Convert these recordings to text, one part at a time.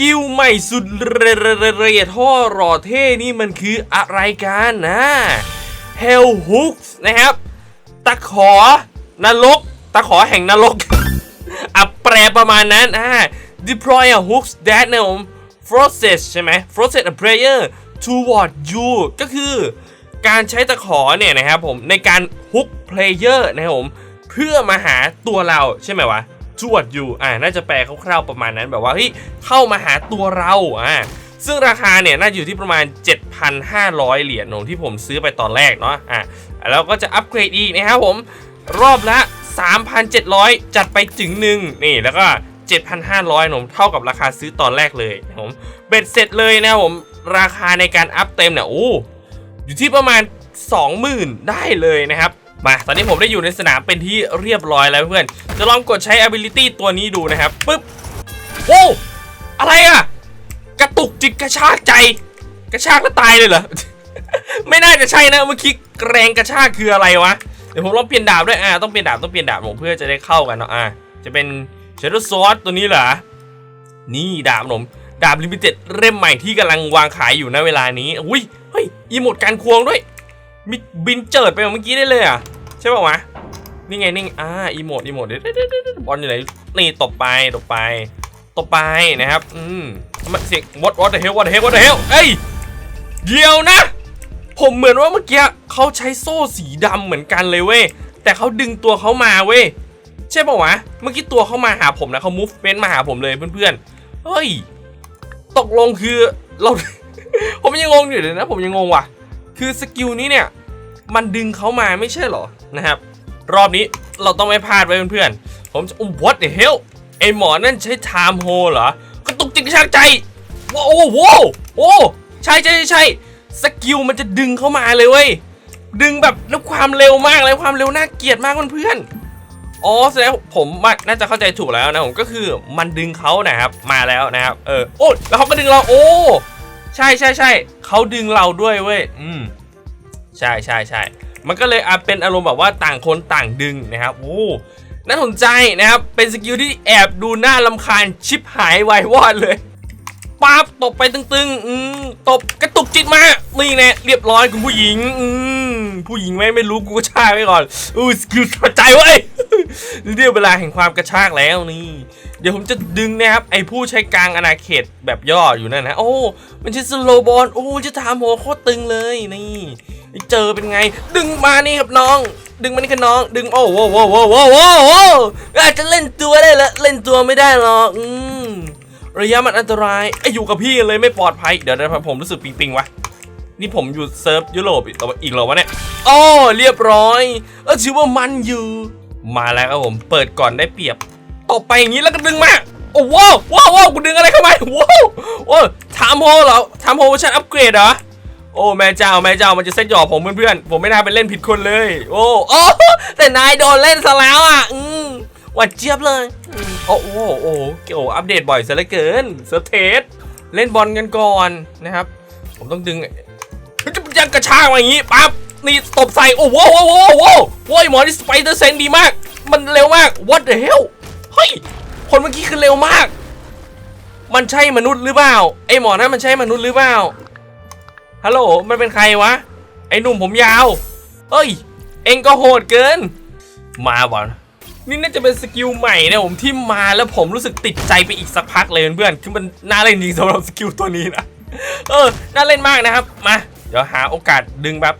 กิลใหม่สุดเรเรเรท่อหล่อเท่นี่มันคืออะไรกันนะ Hell Hooks นะครับ ตะขอนรก ตะขอแห่งนรกอะแปลประมาณนั้นอ่า deploy a hooks that นะผม process ใช่ไหม process a player toward you ก็คือการใช้ตะขอเนี่ยนะครับผมในการ hook player นะครับผมเพื่อมาหาตัวเราใช่ไหมวะ toward you อ่าน่าจะแปลคร่าวๆประมาณนั้นแบบว่าเฮ้ยเข้ามาหาตัวเราอ่าซึ่งราคาเนี่ยน่าจะอยู่ที่ประมาณ 7,500 เหรียญของที่ผมซื้อไปตอนแรกเนาะอ่าแล้วก็จะอัปเกรดอีกนะครับผมรอบละ 3,700 จัดไปถึงหนึ่งนี่แล้วก็ 7,500ผมเท่ากับราคาซื้อตอนแรกเลยนะผมเบ็ดเสร็จเลยนะผมราคาในการอัพเต็มเนี่ยโอ้อยู่ที่ประมาณ 20,000 ได้เลยนะครับ มาตอนนี้ผมได้อยู่ในสนามเป็นที่เรียบร้อยแล้วเพื่อน จะลองกดใช้ ability ตัวนี้ดูนะครับปึ๊บโอ้อะไรอะกระตุกจิตกระชากใจ กระชากแล้วตายเลยเหรอ ไม่น่าจะใช่นะเมื่อกี้แรงกระชากคืออะไรวะ เดี๋ยวผมลองเปลี่ยนดาบด้วยอ่าต้องเปลี่ยนดาบต้องเปลี่ยนดาบผมเพื่อจะได้เข้ากันเนาะอ่าจะเป็นเชดซอสตัวนี้เหรอ นี่ดาบผมดาบลิมิเต็ดเล่มใหม่ที่กำลังวางขายอยู่ณเวลานี้อุ้ยเฮ้ยอีโมดการควงด้วย มีบินเจิดไปแบบเมื่อกี้ได้เลยอะ ใช่ป่าวะ นี่ไงนี่อ่าอีโมดอีโมดเดี๋ยวเดี๋ยวเดะบอลอยู่ไหนนี่ตบไปตบไปตบไปนะครับอืมมันเสียง what what the hell what the hell what the hell เอ้ยเดี๋ยวนะ ผมเหมือนว่าเมื่อกี้เขาใช้โซ่สีดำเหมือนกันเลยเว้ยแต่เขาดึงตัวเขามาเว้ยใช่ป่าวะเมื่อกี้ตัวเขามาหาผมนะเขา movement มาหาผมเลยเพื่อนๆเฮ้ยตกลงคือเราผมยังงงอยู่เลยนะ ผมยังงงว่ะ คือสกิลนี้เนี่ย มันดึงเขามาไม่ใช่เหรอนะครับ รอบนี้เราต้องไม่พลาดไว้เพื่อนๆผมจะอุ้ม what the hell ไอหมอนั่นใช้ time hole เหรอ ก็ตุกจิกกระชากใจว้าวโอ้โหโอ้ใช่ใช่ใช่สกิลมันจะดึงเข้ามาเลยเว้ยดึงแบบแล้วความเร็วมากเลยความเร็วน่าเกลียดมากเพื่อนอ๋อแสดงว่าผมน่าจะเข้าใจถูกแล้วนะผมก็คือมันดึงเขานะครับมาแล้วนะครับเออโอ้แล้วเขาก็ดึงเราโอ้ใช่ใช่ใช่เขาดึงเราด้วยเว้ยอืม ใช่ใช่ใช่มันก็เลยอะเป็นอารมณ์แบบว่าต่างคนต่างดึงนะครับโอ้น่าสนใจนะครับ เป็นสกิลที่แอบดูน่าลำคาญชิบหายไวายวอดเลยปั๊บตบไปตึงๆอืมตบกระตุกจิตมานี่แน่เรียบร้อยคุณผู้หญิงอืมผู้หญิงไม่ไม่รู้กูก็ชากไว้ก่อนอู้สกิลสะใจเว้ยนี่เรียกเวลาแห่งความกระชากแล้วนี่ เดี๋ยวผมจะดึงนะครับ ไอ้ผู้ใช้กลางอาณาเขตแบบย่ออยู่นั่นนะ โอ้ มันใช่สโลบอลโอ้จะทำหัวโคตรตึงเลยนี่ เจอเป็นไง ดึงมานี่ครับน้อง ดึงมานี่ครับน้อง ดึงโอ้โหโว้โหโว้โหโว้โหอาจจะเล่นตัวได้ละเล่นตัวไม่ได้หรอกอืมระยะมันอันตรายไอยอยู่กับพี่เลยไม่ปลอดภัยเดี๋ยวนะผมรู้สึกปิงปิงๆวะนี่ผมอยู่เซิร์ฟยุโรปอีกแล้วอีกเหรอวะเนี่ยอ๋อเรียบร้อยเออถือว่ามันอยู่ มาแล้วครับผมเปิดก่อนได้เปรียบตบไปอย่างนี้แล้วก็ดึงมาโอ้ว้าวว้าวว้าวกูดึงอะไรเข้ามาว้าวโอ้ทามโฮเหรอทามโฮเวอร์ชันอัปเกรดเหรอ โอ้แม่เจ้าแม่เจ้ามันจะเซ็ตหยอกผมเพื่อนๆผมไม่น่าไปเล่นผิดคนเลย โอ้โอ้แต่นายโดนเล่นซะแล้วอะ อืมหวัดเจี๊ยบเลยอืมโอ้โหโอ้โหโอ้อัปเดตบ่อยซะเหลือเกินเซิร์ฟเทสเล่นบอลกันก่อนนะครับ ผมต้องดึงจะยังกระชากมาอย่างนี้ปั๊บนี่ตบใส่โอ้โหโอ้โหโอ้โหโอ้ยหมอนี่สไปเดอร์เซนดีมาก มันเร็วมาก what the hell เฮ้ยคนเมื่อกี้คือเร็วมาก มันใช่มนุษย์หรือเปล่าไอหมอนั้นมันใช่มนุษย์หรือเปล่า ฮัลโหลมันเป็นใครวะ ไอ้หนุ่มผมยาว เอ้ย เองก็โหดเกิน มาบอนนี่น่าจะเป็นสกิลใหม่นะผมที่มาแล้วผมรู้สึกติดใจไปอีกสักพักเลยเพื่อนๆคือมันน่าเล่นจริงสำหรับสกิลตัวนี้นะเออน่าเล่นมากนะครับมาเดี๋ยวหาโอกาสดึงแบบ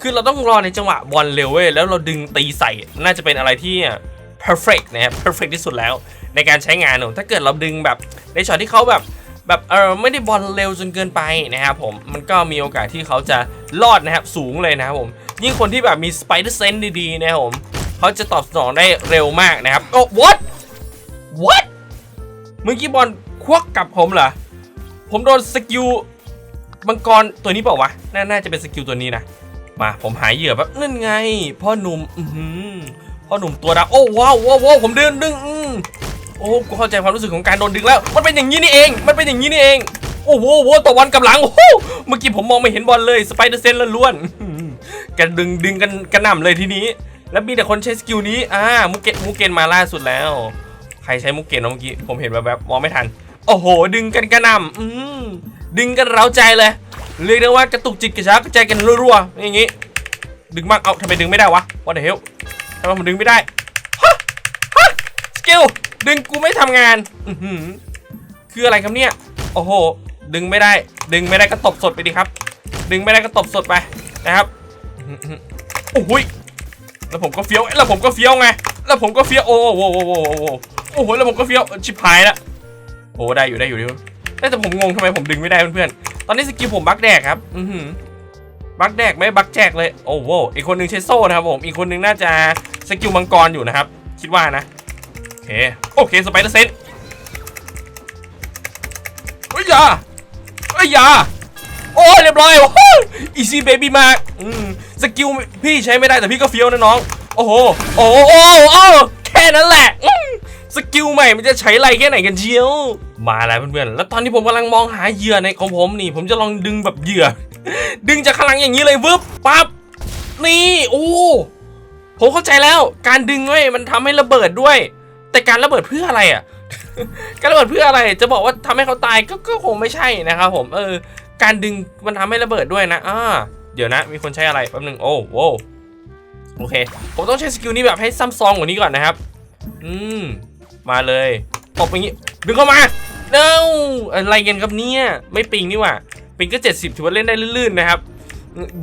คือเราต้องรอในจังหวะบอลเร็วเว้ยแล้วเราดึงตีใส่น่าจะเป็นอะไรที่ perfect นะครับ perfect ที่สุดแล้ว ในการใช้งานหนูถ้าเกิดเราดึงแบบในช็อตที่เขาแบบ แบบเออไม่ได้บอลเร็วจนเกินไปนะครับผมมันก็มีโอกาสที่เขาจะรอดนะครับสูงเลยนะครับผม ยิ่งคนที่แบบมีสไปเดอร์เซนดีๆนะครับผมเขาจะตอบสนองได้เร็วมากนะครับโอ้ what what เมื่อกี้บอลควักกลับผมเหรอผมโดนสกิลมังกรตัวนี้เปล่าวะนาน่าจะเป็นสกิลตัวนี้นะมาผมหายเหยื่อแบบนั่นไง พ่อหนุ่มพ่อหนุ่มตัวดำโอ้ว้าวว้าวผมเดินดึง โอ้กูเข้าใจความรู้สึกของการโดนดึงแล้ว มันเป็นอย่างนี้นี่เอง มันเป็นอย่างนี้นี่เอง โอ้โหโหตะวันกำลังโอ้โหเมื่อกี้ผมมองไม่เห็นบอลเลยสไปเดอร์เซนล้วนๆกันดึงดึงกันกระหน่ำเลยทีนี้ แล้วมีแต่คนใช้สกิลนี้อ่ามุกเกนมุกเกนมาล่าสุดแล้ว ใครใช้มุกเกนเมื่อกี้ผมเห็นแบบแบบๆมองไม่ทัน โอ้โห ดึงกันกระหน่ำดึงกันเร้าใจเลย เรียกได้ว่ากระตุกจิตกระชากกระจายกันรัวๆอย่างงี้ ดึงมากเอาทำไมดึงไม่ได้วะ what the hell ทำไมผมดึงไม่ได้ ดึงกูไม่ทำงานอืคืออะไรครับเนี่ย โอ้โห ดึงไม่ได้ ดึงไม่ได้ก็ตบสดไปดิครับ ดึงไม่ได้ก็ตบสดไปนะครับโอ้ยแล้วผมก็เฟี้ยวแล้วผมก็เฟี้ยวไง แล้วผมก็เฟี้ยวโอ้โหโอ้โหโอ้โหโอ้โหโอ้โหแล้วผมก็เฟี้ยวชิบหายละโอ้ได้อยู่ได้อยู่ดิแต่ผมงงทำไมผมดึงไม่ได้เพื่อนๆ ตอนนี้สกิลผมบักแดกครับ อือหือบักแดกไม่บักแจกเลย โอ้โห อีกคนนึงใช้โซ่นะครับผม อีกคนนึงน่าจะสกิลมังกรอยู่นะครับ คิดว่านะ โอเค โอเคสไปเดอร์เซนเฮ้ยยาเฮ้ยยาโอ้ยเรียบร้อยโอ้อีซี่เบบี้มากอืมสกิลพี่ใช้ไม่ได้แต่พี่ก็เฟี้ยวนะน้อง โอ้โห โอ้โหโอ้โอ้แค่นั้นแหละอืมสกิลใหม่มันจะใช้ไรแค่ไหนกันเชียว มาแล้วเพื่อนๆ แล้วตอนนี้ผมกำลังมองหาเหยื่อในของผมนี่ ผมจะลองดึงแบบเหยื่อ ดึงจากข้างหลังอย่างนี้เลยวึบปั๊บ นี่ โอ้ ผมเข้าใจแล้ว การดึงเว้ยมันทำให้ระเบิดด้วย แต่การระเบิดเพื่ออะไรอะ การระเบิดเพื่ออะไร จะบอกว่าทำให้เขาตายก็ก็คงไม่ใช่นะครับผม เออ การดึงมันทำให้ระเบิดด้วยนะ อ่า เดี๋ยวนะ มีคนใช้อะไรแป๊บนึง โอ้โว้โอเค ผมต้องใช้สกิลนี้แบบให้ซ้ำซองกว่านี้ก่อนนะครับ อืม มาเลยตบอย่างนี้ ดึงเข้ามาเน้าอะไรกันครับเนี่ย ไม่ปิงนี่หว่าปิงก็ 70 ถือว่าเล่นได้ลื่นๆนะครับ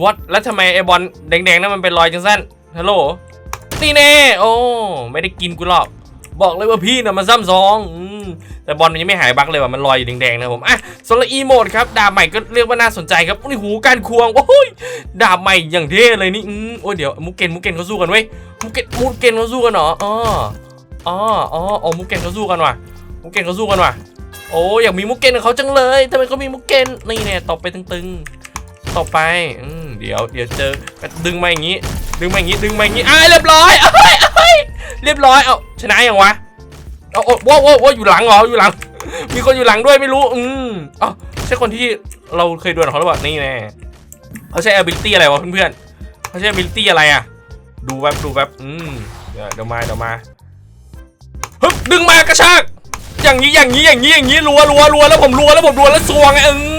วอตแล้วทำไมไอบอลแดงๆนั่นมันเป็นรอยจังสั้นฮัลโหลนี่แน่ โอ้ ไม่ได้กินกูหรอก บอกเลยว่าพี่น่ะมันซ้ำซองแต่บอลมันยังไม่หายบั๊กเลยว่ะมันลอยอยู่แดงๆนะผมอะโซลอีโมดครับดาบใหม่ก็เรียกว่าน่าสนใจครับนี่หูการควงโอ้ยดาบใหม่อย่างเท่เลยนี่อืมโอ้ยเดี๋ยวมุกเกนมุกเกนเขาสู้กันเว้ยมุกเกนมุกเกนเขาสู้กันเหรออ๋ออ๋ออ๋ออ๋อมุกเกนเขาสู้กันว่ะมุกเกนเขาสู้กันว่ะโอ้อยากมีมุกเกนกับเขาจังเลยทำไมเขามีมุกเกนนี่เนี่ยตบไปตึงๆตบไปอืมเดี๋ยวเดี๋ยวเจอดึงมาอย่างงี้ ดึงมาอย่างงี้ดึงมาอย่างงี้อะเรียบร้อยเอ้ยเอ้ยเรียบร้อยเอา ชนะยังวะเอาโอ้โว้โว้โว้อยู่หลังเหรออยู่หลัง มีคนอยู่หลังด้วยไม่รู้ อืมอ๋อใช่คนที่เราเคยดวลเขาหรือเปล่านี่แน่เขาใช้ ability อะไรวะเพื่อนๆเขาใช้ ability อะไรอะ ดูแป๊บดูแป๊บอืมเดี๋ยวมาเดี๋ยวมาฮึบดึงมากระชากอย่างนี้อย่างนี้อย่างนี้อย่างนี้รัวรัวรัวแล้วผมรัวแล้วผมรัวแล้วซัวไงอืม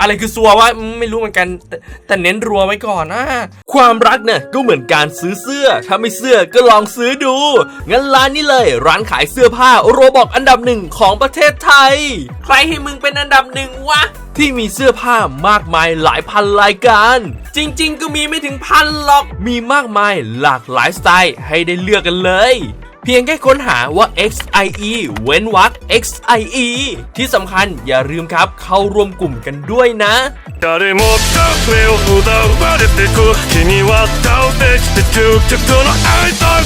อะไรคือซัววะไม่รู้เหมือนกันแต่แต่เน้นรัวไว้ก่อนนะความรักเนี่ยก็เหมือนการซื้อเสื้อ ถ้าไม่เสื้อก็ลองซื้อดู งั้นร้านนี้เลย ร้านขายเสื้อผ้าโรบอกอันดับหนึ่งของประเทศไทย ใครให้มึงเป็นอันดับหนึ่งวะที่มีเสื้อผ้ามากมายหลายพันรายการ จริง ๆ ก็มีไม่ถึงพันหรอก มีมากมายหลากหลายสไตล์ให้ได้เลือกกันเลย เพียงแค่ค้นหาว่า XIE เว้นวรรค XIE ที่สำคัญอย่าลืมครับเข้าร่วมกลุ่มกันด้วยนะ 誰もが目を奪われてく君は倒れして究極の愛と